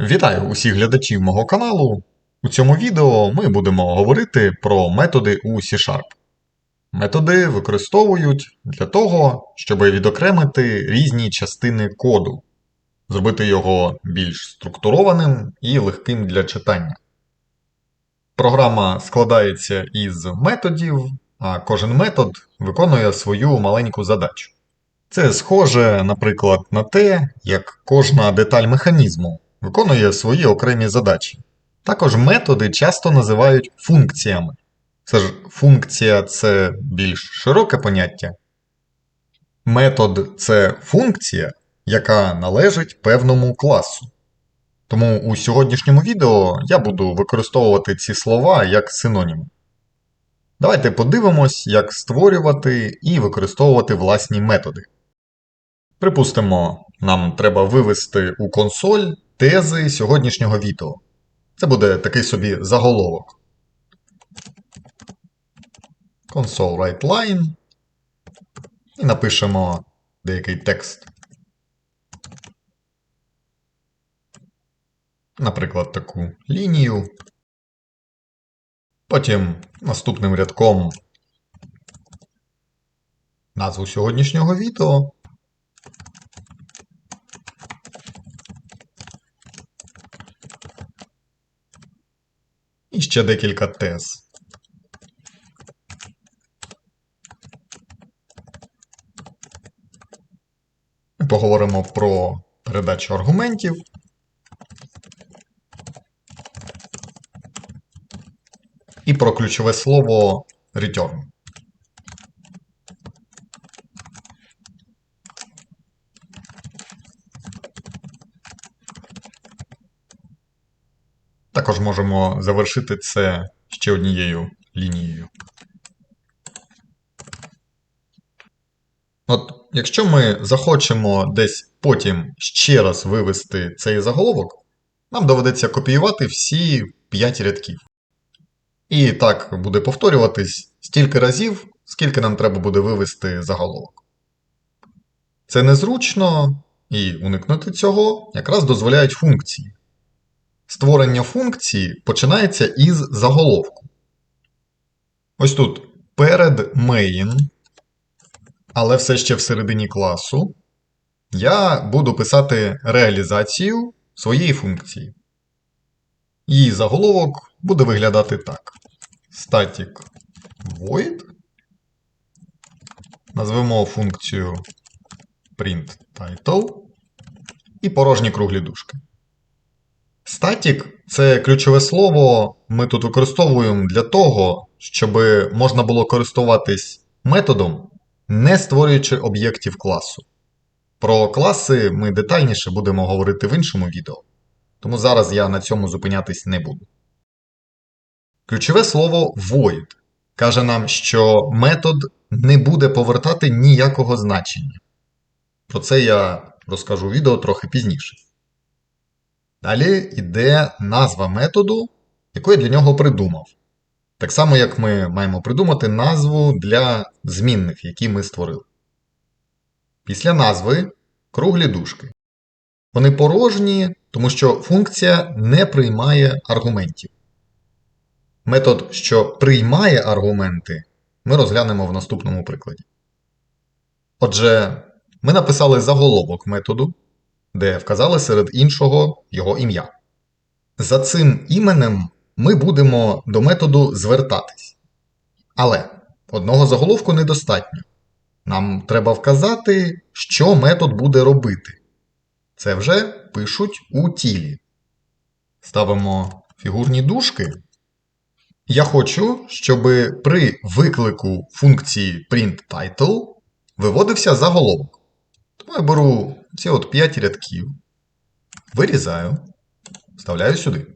Вітаю усіх глядачів мого каналу. У цьому відео ми будемо говорити про методи у C-Sharp. Методи використовують для того, щоб відокремити різні частини коду, зробити його більш структурованим і легким для читання. Програма складається із методів, а кожен метод виконує свою маленьку задачу. Це схоже, наприклад, на те, як кожна деталь механізму виконує свої окремі задачі. Також методи часто називають функціями. Це ж функція це більш широке поняття. Метод це функція, яка належить певному класу. Тому у сьогоднішньому відео я буду використовувати ці слова як синоніми. Давайте подивимось, як створювати і використовувати власні методи. Припустимо, нам треба вивести у консоль тези сьогоднішнього відео. Це буде такий собі заголовок. Console WriteLine. І напишемо деякий текст. Наприклад, таку лінію. Потім наступним рядком назву сьогоднішнього відео. І ще декілька тез. Ми поговоримо про передачу аргументів. І про ключове слово return. Також можемо завершити це ще однією лінією. От, якщо ми захочемо десь потім ще раз вивести цей заголовок, нам доведеться копіювати всі 5 рядків. І так буде повторюватись стільки разів, скільки нам треба буде вивести заголовок. Це незручно, і уникнути цього якраз дозволяють функції. Створення функції починається із заголовку. Ось тут перед main, але все ще всередині класу, я буду писати реалізацію своєї функції. Її заголовок буде виглядати так: static void. Назвемо функцію printTitle і порожні круглі дужки. Static – це ключове слово ми тут використовуємо для того, щоб можна було користуватись методом, не створюючи об'єктів класу. Про класи ми детальніше будемо говорити в іншому відео, тому зараз я на цьому зупинятись не буду. Ключове слово void каже нам, що метод не буде повертати ніякого значення. Про це я розкажу у відео трохи пізніше. Далі йде назва методу, яку я для нього придумав. Так само, як ми маємо придумати назву для змінних, які ми створили. Після назви круглі дужки. Вони порожні, тому що функція не приймає аргументів. Метод, що приймає аргументи, ми розглянемо в наступному прикладі. Отже, ми написали заголовок методу де вказали серед іншого його ім'я. За цим іменем ми будемо до методу звертатись. Але одного заголовку недостатньо. Нам треба вказати, що метод буде робити. Це вже пишуть у тілі. Ставимо фігурні дужки. Я хочу, щоб при виклику функції printTitle виводився заголовок. Тому я беру ці от 5 рядків, вирізаю, вставляю сюди.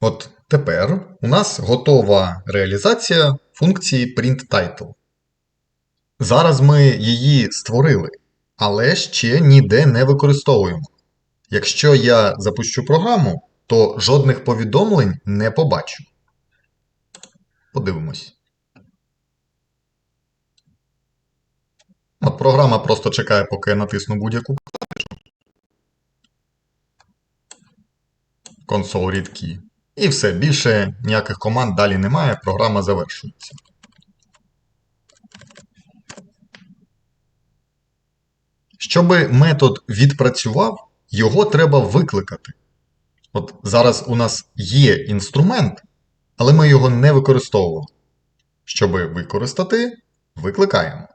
От тепер у нас готова реалізація функції printTitle. Зараз ми її створили, але ще ніде не використовуємо. Якщо я запущу програму, то жодних повідомлень не побачу. Подивимось. Програма просто чекає, поки я натисну будь-яку клавішу. console read І все, більше ніяких команд далі немає, програма завершується. Щоб метод відпрацював, його треба викликати. От зараз у нас є інструмент, але ми його не використовували. Щоб використати, викликаємо.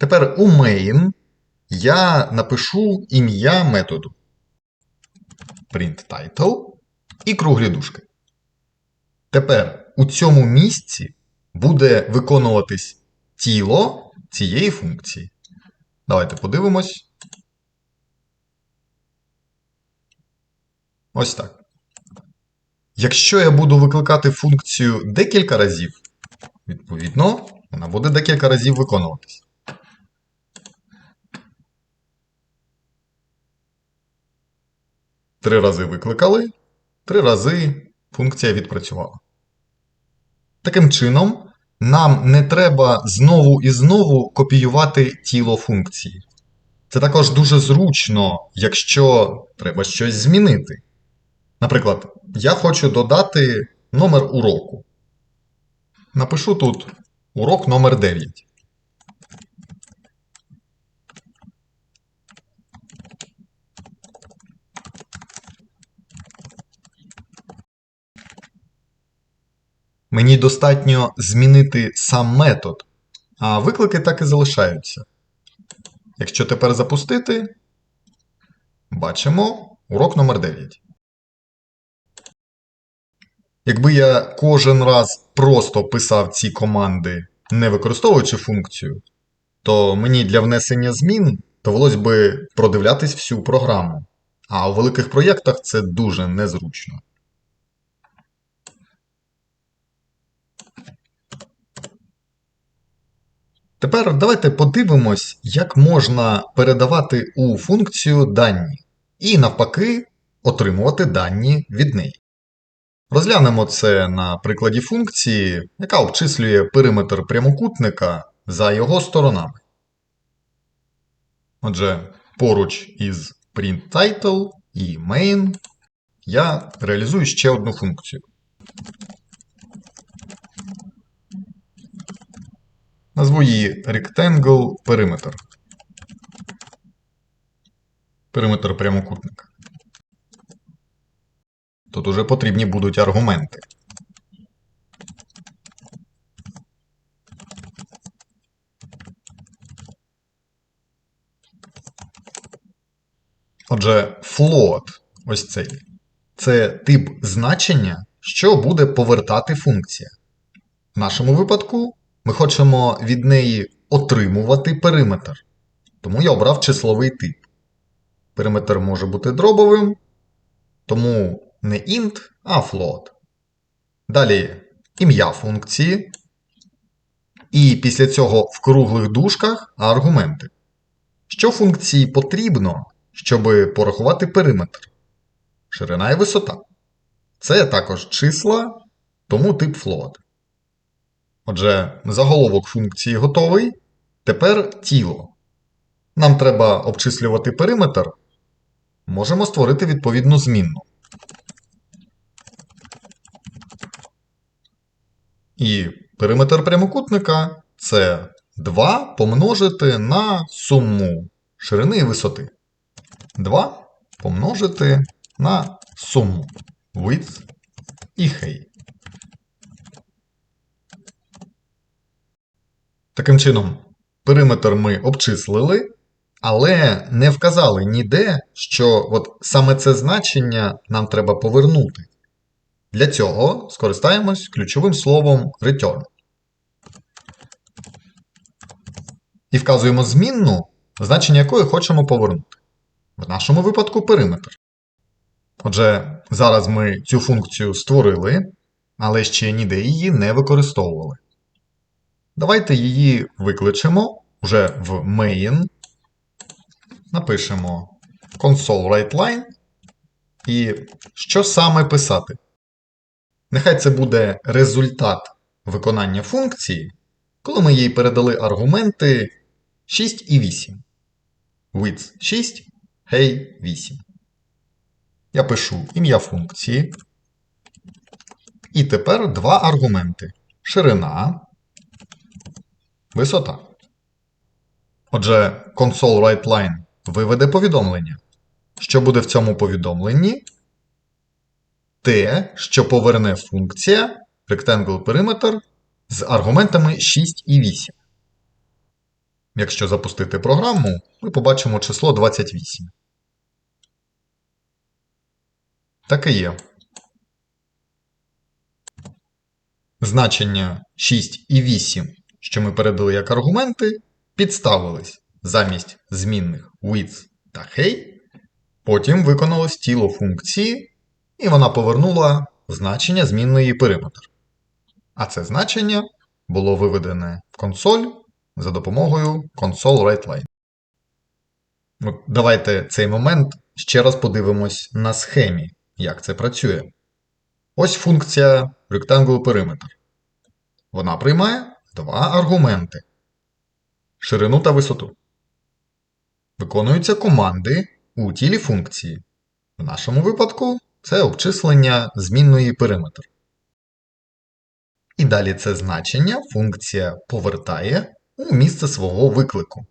Тепер у main я напишу ім'я методу. Print title і круглі дужки. Тепер у цьому місці буде виконуватись тіло цієї функції. Давайте подивимось. Ось так. Якщо я буду викликати функцію декілька разів, відповідно, вона буде декілька разів виконуватись. Три рази викликали, три рази функція відпрацювала. Таким чином, нам не треба знову і знову копіювати тіло функції. Це також дуже зручно, якщо треба щось змінити. Наприклад, я хочу додати номер уроку. Напишу тут урок номер 9. Мені достатньо змінити сам метод, а виклики так і залишаються. Якщо тепер запустити, бачимо урок номер 9. Якби я кожен раз просто писав ці команди, не використовуючи функцію, то мені для внесення змін довелось би продивлятись всю програму. А у великих проєктах це дуже незручно. Тепер давайте подивимось, як можна передавати у функцію дані і навпаки отримувати дані від неї. Розглянемо це на прикладі функції, яка обчислює периметр прямокутника за його сторонами. Отже, поруч із printTitle і main я реалізую ще одну функцію. Назву її Rectangle периметр. Периметр прямокутника. Тут уже потрібні будуть аргументи. Отже, float, ось цей, це тип значення, що буде повертати функція. В нашому випадку ми хочемо від неї отримувати периметр. Тому я обрав числовий тип. Периметр може бути дробовим, тому не int, а float. Далі ім'я функції. І після цього в круглих дужках аргументи. Що функції потрібно, щоб порахувати периметр? Ширина і висота. Це також числа, тому тип float. Отже, заголовок функції готовий. Тепер тіло. Нам треба обчислювати периметр. Можемо створити відповідну змінну. І периметр прямокутника це 2 помножити на суму ширини і висоти. 2 помножити на суму width і height. Таким чином, периметр ми обчислили, але не вказали ніде, що от саме це значення нам треба повернути. Для цього скористаємось ключовим словом return. І вказуємо змінну, значення якої хочемо повернути. В нашому випадку периметр. Отже, зараз ми цю функцію створили, але ще ніде її не використовували. Давайте її викличемо вже в main. Напишемо console writeLine. І що саме писати? Нехай це буде результат виконання функції, коли ми їй передали аргументи 6 і 8. Width 6, hey 8. Я пишу ім'я функції. І тепер два аргументи: ширина, висота. Отже, console WriteLine виведе повідомлення. Що буде в цьому повідомленні? Те, що поверне функція rectangle perimeter з аргументами 6 і 8. Якщо запустити програму, ми побачимо число 28. Так і є. Значення 6 і 8, що ми передали як аргументи, підставились замість змінних width та hey. Потім виконалось тіло функції, і вона повернула значення змінної периметр. А це значення було виведене в консоль за допомогою console WriteLine. Давайте цей момент ще раз подивимось на схемі, як це працює. Ось функція Rectangle Perimeter. Вона приймає два аргументи: ширину та висоту. Виконуються команди у тілі функції. В нашому випадку це обчислення змінної периметр. І далі це значення функція повертає у місце свого виклику.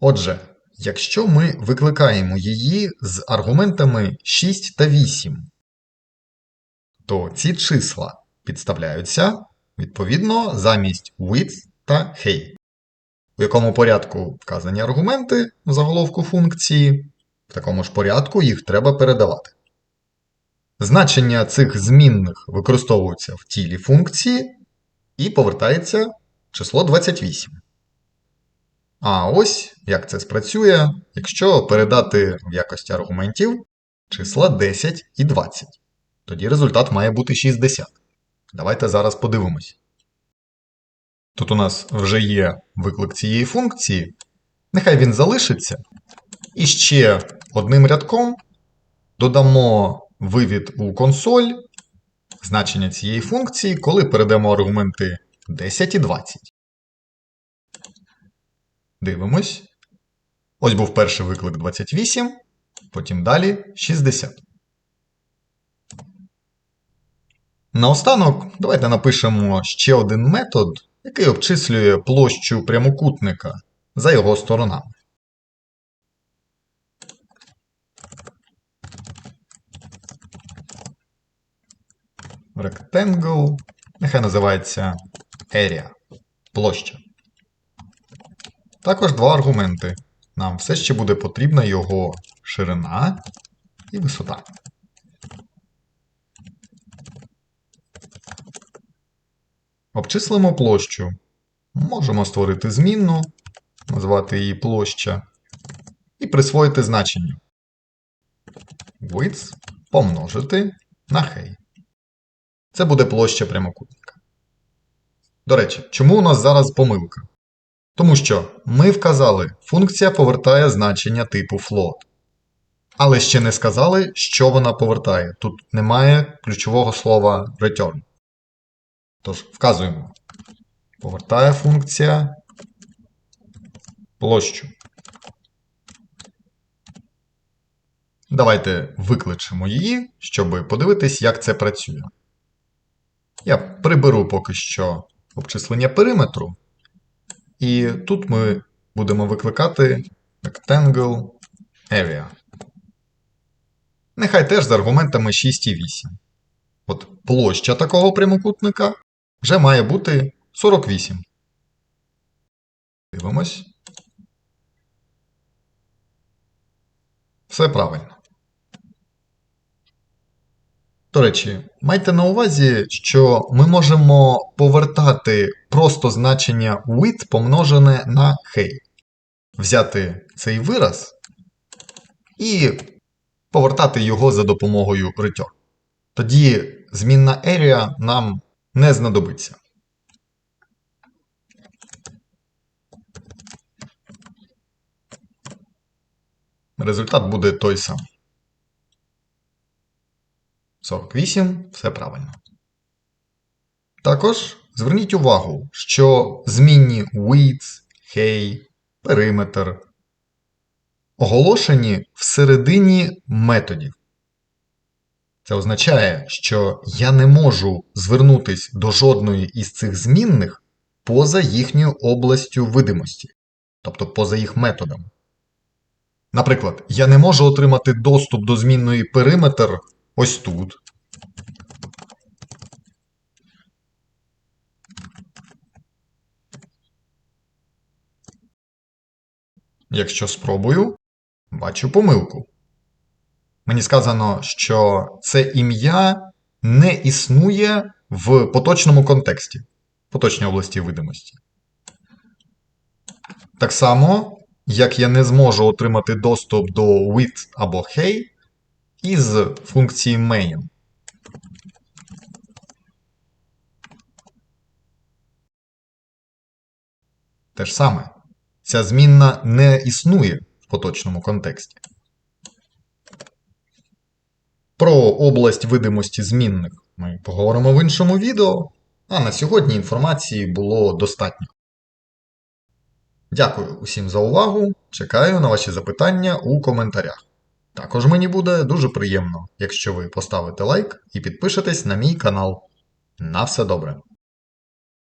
Отже, якщо ми викликаємо її з аргументами 6 та 8, то ці числа підставляються відповідно замість width та hey. У якому порядку вказані аргументи в заголовку функції, в такому ж порядку їх треба передавати. Значення цих змінних використовуються в тілі функції і повертається число 28. А ось як це спрацює, якщо передати в якості аргументів числа 10 і 20. Тоді результат має бути 60. Давайте зараз подивимось. Тут у нас вже є виклик цієї функції. Нехай він залишиться. І ще одним рядком додамо вивід у консоль значення цієї функції, коли передамо аргументи 10 і 20. Дивимось. Ось був перший виклик 28, потім далі 60. Наостанок, давайте напишемо ще один метод, який обчислює площу прямокутника за його сторонами. Rectangle, нехай називається area, площа. Також два аргументи. Нам все ще буде потрібна його ширина і висота. Обчислимо площу. Можемо створити змінну, назвати її площа, і присвоїти значення. Width помножити на хей. Це буде площа прямокутника. До речі, чому у нас зараз помилка? Тому що ми вказали, функція повертає значення типу float. Але ще не сказали, що вона повертає. Тут немає ключового слова return. Тож, вказуємо. Повертає функція площу. Давайте викличемо її, щоб подивитись, як це працює. Я приберу поки що обчислення периметру. І тут ми будемо викликати rectangle area. Нехай теж з аргументами 6 і 8. От площа такого прямокутника вже має бути 48. Дивимось. Все правильно. До речі, майте на увазі, що ми можемо повертати просто значення width помножене на hey. Взяти цей вираз і повертати його за допомогою return. Тоді змінна area нам не знадобиться. Результат буде той самий. 48, все правильно. Також зверніть увагу, що змінні width, hey, периметр оголошені всередині методів. Це означає, що я не можу звернутись до жодної із цих змінних поза їхньою областю видимості, тобто поза їх методом. Наприклад, я не можу отримати доступ до змінної периметр ось тут. Якщо спробую, бачу помилку. Мені сказано, що це ім'я не існує в поточному контексті, поточній області видимості. Так само, як я не зможу отримати доступ до with або hey із функції main. Те ж саме. Ця змінна не існує в поточному контексті. Про область видимості змінних ми поговоримо в іншому відео, а на сьогодні інформації було достатньо. Дякую усім за увагу. Чекаю на ваші запитання у коментарях. Також мені буде дуже приємно, якщо ви поставите лайк і підпишетесь на мій канал. На все добре!